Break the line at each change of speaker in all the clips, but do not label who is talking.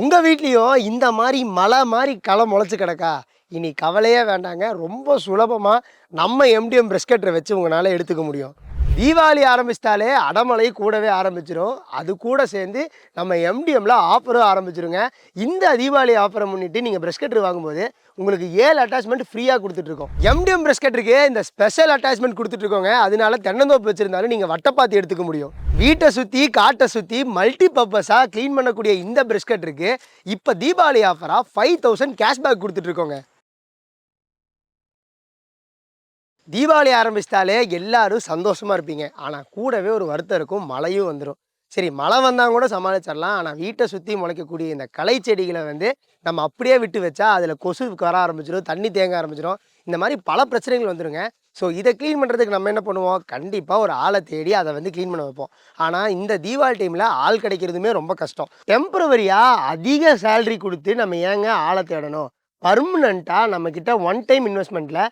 உங்கள் வீட்லேயும் இந்த மாதிரி மலை மாதிரி களை முளைச்சி கிடக்கா? இனி கவலையே வேண்டாங்க. ரொம்ப சுலபமாக நம்ம எம்டிஎம் பிரெஸ்கெட்டரை வச்சு உங்களால் எடுத்துக்க முடியும். தீபாவளி ஆரம்பிச்சிட்டாலே அடமலை கூடவே ஆரம்பிச்சிடும் அது கூட சேர்ந்து நம்ம எம்டிஎம்ல ஆஃபரும் ஆரம்பிச்சிருங்க. இந்த தீபாவளி ஆஃபரை முன்னிட்டு நீங்கள் கட்டர் வாங்கும்போது உங்களுக்கு ஏழு அட்டாச்மெண்ட் ஃப்ரீயாக கொடுத்துட்ருக்கோம். எம்டிஎம் பிரெஸ்கெட்டருக்கு இந்த ஸ்பெஷல் அட்டாச்மெண்ட் கொடுத்துட்ருக்கோங்க. அதனால தென்னந்தோப்பு வச்சுருந்தாலும் நீங்கள் வட்டப்பாத்தி எடுத்துக்க முடியும். வீட்டை சுற்றி காட்டை சுற்றி மல்டி பர்பஸாக க்ளீன் பண்ணக்கூடிய இந்த பிரெஸ்கெட்டருக்கு இப்போ தீபாவளி ஆஃபராக ஃபைவ் தௌசண்ட் கேஷ்பேக் கொடுத்துட்ருக்கோங்க. தீபாவளி ஆரம்பிச்சிட்டாலே எல்லாரும் சந்தோஷமாக இருப்பீங்க. ஆனால் கூடவே ஒரு வருத்தம் இருக்கும். மழையும் வந்துடும் சரி மழை வந்தால் கூட சமாளிச்சிடலாம். ஆனால் வீட்டை சுற்றி முளைக்கக்கூடிய இந்த களை செடிகளை வந்து நம்ம அப்படியே விட்டு வச்சா அதில் கொசு வர ஆரம்பிச்சிடும் தண்ணி தேங்க ஆரம்பிச்சிடும் இந்த மாதிரி பல பிரச்சனைகள் வந்துருங்க. ஸோ இதை க்ளீன் பண்ணுறதுக்கு நம்ம என்ன பண்ணுவோம்? கண்டிப்பாக ஒரு ஆளை தேடி அதை வந்து க்ளீன் பண்ண வைப்போம். ஆனால் இந்த தீபாவளி டைமில் ஆள் கிடைக்கிறதுமே ரொம்ப கஷ்டம். டெம்பரவரியாக அதிக சேல்ரி கொடுத்து நம்ம ஏங்க ஆளை தேடணும்? பர்மனண்ட்டாக நம்மக்கிட்ட ஒன் டைம் இன்வெஸ்ட்மெண்ட்டில்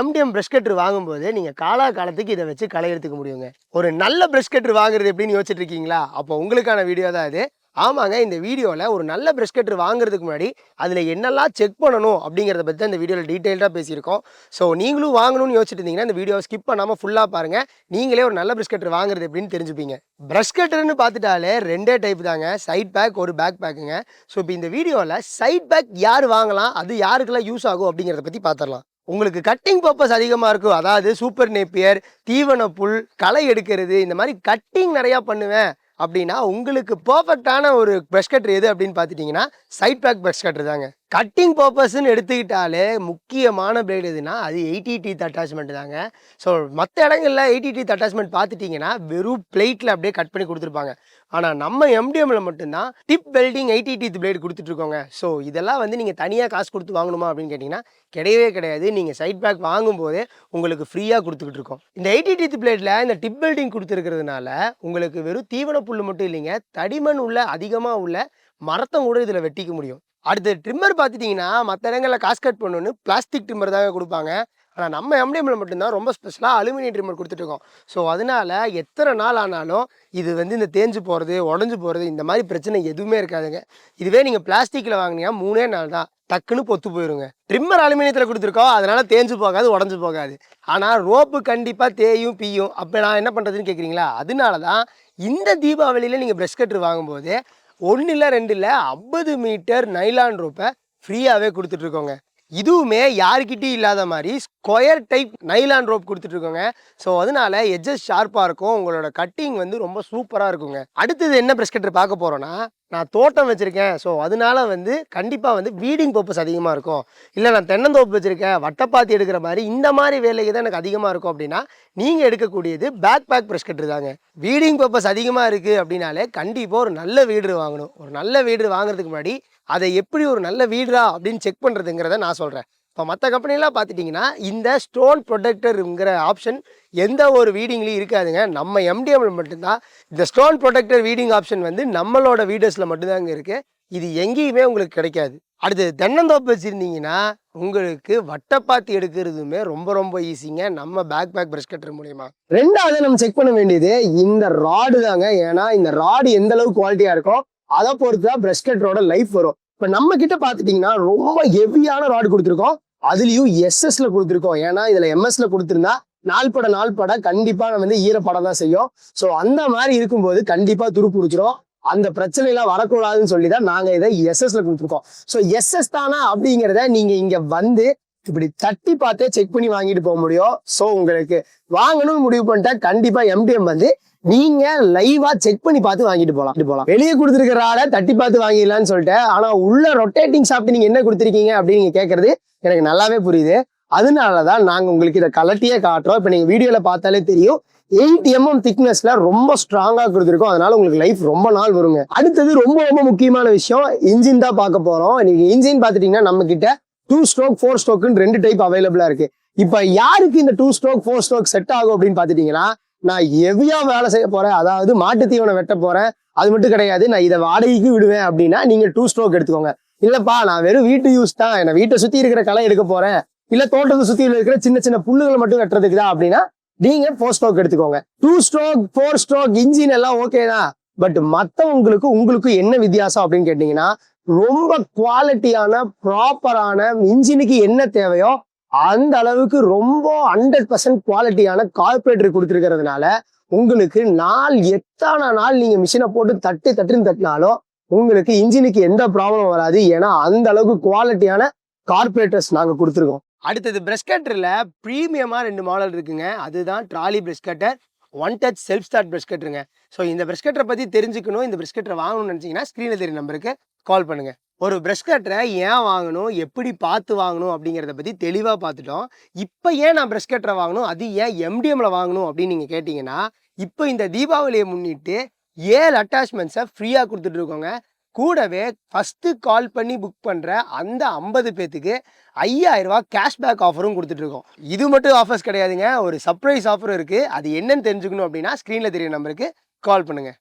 எம்டிஎம் ப்ரெஷ் கட்ரு வாங்கும்போது நீங்கள் காலா காலத்துக்கு இதை வச்சு களை எடுத்துக்க முடியுங்க. ஒரு நல்ல ப்ரெஷ் கட்ரு வாங்குறது எப்படின்னு யோசிச்சுட்டு இருக்கீங்களா? அப்போ உங்களுக்கான வீடியோ தான் இது ஆமாங்க இந்த வீடியோவில் ஒரு நல்ல ப்ரெஷ் கட்டர் வாங்குறதுக்கு முன்னாடி அதில் என்னெல்லாம் செக் பண்ணணும் அப்படிங்கிறத பற்றி தான் இந்த வீடியோவில் டீட்டெயில்டாக பேசியிருக்கோம். ஸோ நீங்களும் வாங்கணும்னு யோசிச்சுட்டு இருந்தீங்கன்னா இந்த வீடியோவை ஸ்கிப் பண்ணாமல் ஃபுல்லாக பாருங்கள் நீங்களே ஒரு நல்ல ப்ரெஷ் கட்டர் வாங்குறது எப்படின்னு தெரிஞ்சுப்பீங்க. ப்ரஷ் கட்டர்னு பார்த்துட்டாலே ரெண்டே டைப் தாங்க. சைட் பேக் ஒரு பேக் பேக்குங்க ஸோ இப்போ இந்த வீடியோவில் சைட் பேக் யார் வாங்கலாம் அது யாருக்கெல்லாம் யூஸ் ஆகும் அப்படிங்கிறத பற்றி பார்த்துடலாம் உங்களுக்கு கட்டிங் பர்பஸ் அதிகமாக இருக்கும். அதாவது சூப்பர் நேப்பியர் தீவன புல் களை எடுக்கிறது இந்த மாதிரி கட்டிங் நிறையா பண்ணுவேன். அப்படின்னா உங்களுக்கு பர்ஃபெக்டான ஒரு ப்ரஷ் கட்டர் எது அப்படின்னு பார்த்துட்டிங்கன்னா சைட் பேக் ப்ரஷ் கட்டர் தாங்க. கட்டிங் பர்பஸ்ன்னு எடுத்துக்கிட்டாலே முக்கியமான பிளேடு எதுனா அது எயிட்டி டீத் அட்டாச்மெண்ட் தாங்க. ஸோ மற்ற இடங்களில் எயிட்டி டீத் அட்டாச்மெண்ட் பார்த்துட்டிங்கன்னா வெறும் பிளேட்டில் அப்படியே கட் பண்ணி கொடுத்துருப்பாங்க. ஆனால் நம்ம எம்டிஎம்மில் மட்டும்தான் tip welding eighty teeth blade கொடுத்துட்ருக்கோங்க. So இதெல்லாம் வந்து நீங்கள் தனியாக காசு கொடுத்து வாங்கணுமா அப்படின்னு கேட்டிங்கன்னா கிடையவே கிடையாது. நீங்கள் சைட் பேக் வாங்கும்போதே உங்களுக்கு ஃப்ரீயாக கொடுத்துக்கிட்டு இருக்கோம் இந்த எயிட்டி டீத் பிளேட்டில் இந்த டிப் வெல்டிங் கொடுத்துருக்கிறதுனால உங்களுக்கு வெறும் தீவன புல் மட்டும் இல்லைங்க தடிமண் உள்ள அதிகமாக உள்ள மரத்தம் கூட இதில் வெட்டிக்க முடியும். அடுத்து ட்ரிம்மர் பார்த்துட்டிங்கன்னா மற்ற இடங்களில் காசு கட் பண்ணணுன்னு பிளாஸ்டிக் ட்ரிம்மர் தாங்க கொடுப்பாங்க. ஆனால் நம்ம எம்டிஎம்ல மட்டும்தான் ரொம்ப ஸ்பெஷலாக அலுமினியம் ட்ரிம்மர் கொடுத்துட்ருக்கோம் ஸோ அதனால எத்தனை நாள் ஆனாலும் இது வந்து இந்த தேஞ்சு போகிறது உடஞ்சி போகிறது இந்த மாதிரி பிரச்சனை எதுவுமே இருக்காதுங்க. இதுவே நீங்கள் பிளாஸ்டிக்கில் வாங்கினீங்கன்னா மூணே நாள் தான். டக்குன்னு பொத்து போயிருங்க. ட்ரிம்மர் அலுமினியத்தில் கொடுத்துருக்கோம். அதனால் தேஞ்சு போகாது உடஞ்சி போகாது. ஆனால் ரோப்பு கண்டிப்பாக தேயும் பீயும். அப்போ நான் என்ன பண்ணுறதுன்னு கேட்குறீங்களா அதனால தான் இந்த தீபாவளியில் நீங்கள் ப்ரெஷ் கட்டர் வாங்கும்போது ஒன்று இல்லை ரெண்டு இல்லை ஐம்பது மீட்டர் நைலான் ரோப்பை ஃப்ரீயாகவே கொடுத்துட்ருக்கோங்க. இதுவுமே யாருக்கிட்டையும் இல்லாத மாதிரி ஸ்கொயர் டைப் நைலான் ரோப் கொடுத்துட்ருக்கோங்க. ஸோ அதனால எஜஸ் ஷார்ப்பாக இருக்கும். உங்களோட கட்டிங் வந்து ரொம்ப சூப்பராக இருக்குங்க. அடுத்தது என்ன ப்ரெஷ் கட்டர் பார்க்க போகிறோன்னா நான் தோட்டம் வச்சுருக்கேன். ஸோ அதனால வந்து கண்டிப்பாக வந்து வீடிங் பர்பஸ் அதிகமாக இருக்கும். இல்லை நான் தென்னந்தோப்பு வச்சுருக்கேன். வட்டப்பாத்தி எடுக்கிற மாதிரி இந்த மாதிரி வேலைக்கு தான் எனக்கு அதிகமாக இருக்கும் அப்படின்னா நீங்கள் எடுக்கக்கூடியது பேக் பேக் ப்ரெஷ் கட்டர் தாங்க. வீடிங் பர்பஸ் அதிகமாக இருக்குது அப்படின்னாலே கண்டிப்பாக ஒரு நல்ல வீடு வாங்கணும். ஒரு நல்ல வீடு வாங்குறதுக்கு முன்னாடி அதை எப்படி ஒரு நல்ல வீடா அப்படின்னு செக் பண்ணுறதுங்கிறத நான் சொல்கிறேன் இப்போ மற்ற கம்பெனிலாம் பார்த்துட்டிங்கன்னா இந்த ஸ்டோன் ப்ரொடெக்டருங்கிற ஆப்ஷன் எந்த ஒரு வீடிங்லையும் இருக்காதுங்க. நம்ம எம்டிஎம்ல மட்டும்தான். இந்த ஸ்டோன் ப்ரொடெக்டர் வீடிங் ஆப்ஷன் வந்து நம்மளோட வீடியோஸில் மட்டும்தாங்க இருக்குது இது எங்கேயுமே உங்களுக்கு கிடைக்காது. அடுத்து தென்னந்தோப்பு வச்சுருந்தீங்கன்னா உங்களுக்கு வட்டப்பாத்தி எடுக்கிறதுமே ரொம்ப ரொம்ப ஈஸிங்க நம்ம பேக் பேக் பிரஷ் கட்டர் மூலியமா. ரெண்டாவது நம்ம செக் பண்ண வேண்டியது இந்த ராடு தாங்க. ஏன்னா இந்த ராடு எந்த அளவுக்கு குவாலிட்டியா இருக்கோ அதை பொறுத்து தான் பிரஷ் கட்டரோட லைஃப் வரும். இப்போ நம்ம கிட்ட பார்த்துட்டிங்கன்னா ரொம்ப ஹெவியான ராடு கொடுத்துருக்கோம். அதுலேயும் எஸ்எஸ்ல கொடுத்துருக்கோம். ஏன்னா இதில் எம்எஸ்ல கொடுத்துருந்தா நாள்பட நாள்பட கண்டிப்பா வந்து ஈரப்படம் தான் செய்யும். ஸோ அந்த மாதிரி இருக்கும்போது கண்டிப்பா துருப்பிடிச்சிரும் அந்த பிரச்சனை எல்லாம் வரக்கூடாதுன்னு சொல்லி தான் நாங்க இதை எஸ்எஸ்ல கொடுத்துருக்கோம். ஸோ எஸ்எஸ் தானா அப்படிங்கிறத நீங்க இங்க வந்து இப்படி தட்டி பார்த்தே செக் பண்ணி வாங்கிட்டு போக முடியும். ஸோ உங்களுக்கு வாங்கணும்னு முடிவு பண்ணிட்டா கண்டிப்பா எம்டிஎம் வந்து நீங்க லைவா செக் பண்ணி பார்த்து வாங்கிட்டு போகலாம் போகலாம் வெளியே கொடுத்துருக்கிற ஆளை தட்டி பார்த்து வாங்கிடலாம்னு சொல்லிட்டு ஆனா உள்ள ரொட்டேட்டிங் சாப்பிட்டு நீங்க என்ன கொடுத்துருக்கீங்க அப்படின்னு நீங்க கேட்கறது எனக்கு நல்லாவே புரியுது. அதனாலதான் நாங்க உங்களுக்கு இதை கலட்டியே காட்டுறோம். இப்ப நீங்க வீடியோல பார்த்தாலே தெரியும். எயிட் எம்எம் திக்னஸ்ல ரொம்ப ஸ்ட்ராங்கா கொடுத்துருக்கோம். அதனால உங்களுக்கு லைஃப் ரொம்ப நாள் வருங்க. அடுத்தது ரொம்ப ரொம்ப முக்கியமான விஷயம் இன்ஜின் தான் பார்க்க போறோம். நீங்க இன்ஜின் பார்த்துட்டீங்கன்னா நம்ம கிட்ட டூ ஸ்ட்ரோக் ஃபோர் ஸ்ட்ரோக்குன்னு ரெண்டு டைப் அவைலபிளா இருக்கு. இப்ப யாருக்கு இந்த two stroke four stroke set ஆகும் அப்படின்னு பாத்துட்டீங்கன்னா நான் ஹெவியா வேலை செய்ய போறேன்? அதாவது மாட்டு தீவனம் வெட்ட போறேன். அது மட்டும் கிடையாது. நான் இதை வாடகைக்கு விடுவேன் அப்படின்னா நீங்க டூ ஸ்ட்ரோக் எடுத்துக்கோங்க. இல்லப்பா நான் வெறும் வீட்டு யூஸ் தான். என்ன வீட்டை சுத்தி இருக்கிற களை எடுக்க போறேன். இல்ல தோட்டத்தை சுத்தி இருக்கிற சின்ன சின்ன புல்லுகளை மட்டும் வெட்டுறதுக்கு தான் அப்படின்னா நீங்க ஃபோர் ஸ்ட்ரோக் எடுத்துக்கோங்க. Two stroke four stroke engine எல்லாம் ஓகே தான். பட் மத்தவங்களுக்கு உங்களுக்கு என்ன வித்தியாசம் அப்படின்னு கேட்டீங்கன்னா ரொம்ப குவாலிட்டியான ப்ராப்பரான இன்ஜினுக்கு என்ன தேவையோ அந்த அளவுக்கு ரொம்ப ஹண்ட்ரட் பர்சன்ட் குவாலிட்டியான கார்பரேட்டர் கொடுத்துருக்கிறதுனால உங்களுக்கு நாள் எத்தனை நாள் நீங்கள் மிஷினை போட்டு தட்டு தட்டுன்னு தட்டினாலும் உங்களுக்கு இன்ஜினுக்கு எந்த ப்ராப்ளம் வராது. ஏன்னா அந்த அளவுக்கு குவாலிட்டியான கார்பரேட்டர்ஸ் நாங்கள் கொடுத்துருக்கோம். அடுத்தது பிரஷ் கட்டரில் ப்ரீமியமாக ரெண்டு மாடல் இருக்குங்க. அதுதான் trolley brush cutter one touch self start brush கட்டருங்க so இந்த பிரஷ் கட்டரை பற்றி தெரிஞ்சுக்கணும். இந்த பிரஷ் கட்டரை வாங்கணும்னு நினச்சிங்கன்னா ஸ்க்ரீனில் தெரிய நம்பருக்கு கால் பண்ணுங்க. ஒரு ப்ரஷ் கட்டரை ஏன் வாங்கணும்? எப்படி பார்த்து வாங்கணும்? அப்படிங்கிறத பற்றி தெளிவாக பார்த்துட்டோம். இப்போ ஏன் நான் ப்ரஷ் கட்டரை வாங்கணும்? அது ஏன் எம்டிஎம்மில் வாங்கணும்? அப்படின்னு நீங்கள் கேட்டிங்கன்னா இப்போ இந்த தீபாவளியை முன்னிட்டு ஏழு அட்டாச்மெண்ட்ஸை ஃப்ரீயாக கொடுத்துட்ருக்கோங்க கூடவே ஃபஸ்ட்டு கால் பண்ணி புக் பண்ணுற அந்த ஐம்பது பேத்துக்கு ஐயாயிரரூவா கேஷ்பேக் ஆஃபரும் கொடுத்துட்ருக்கோம் இது மட்டும் ஆஃபர்ஸ் கிடையாதுங்க. ஒரு சர்ப்ரைஸ் ஆஃபரும் இருக்குது அது என்னன்னு தெரிஞ்சுக்கணும் அப்படின்னா ஸ்க்ரீனில் தெரிய நம்பருக்கு கால் பண்ணுங்கள்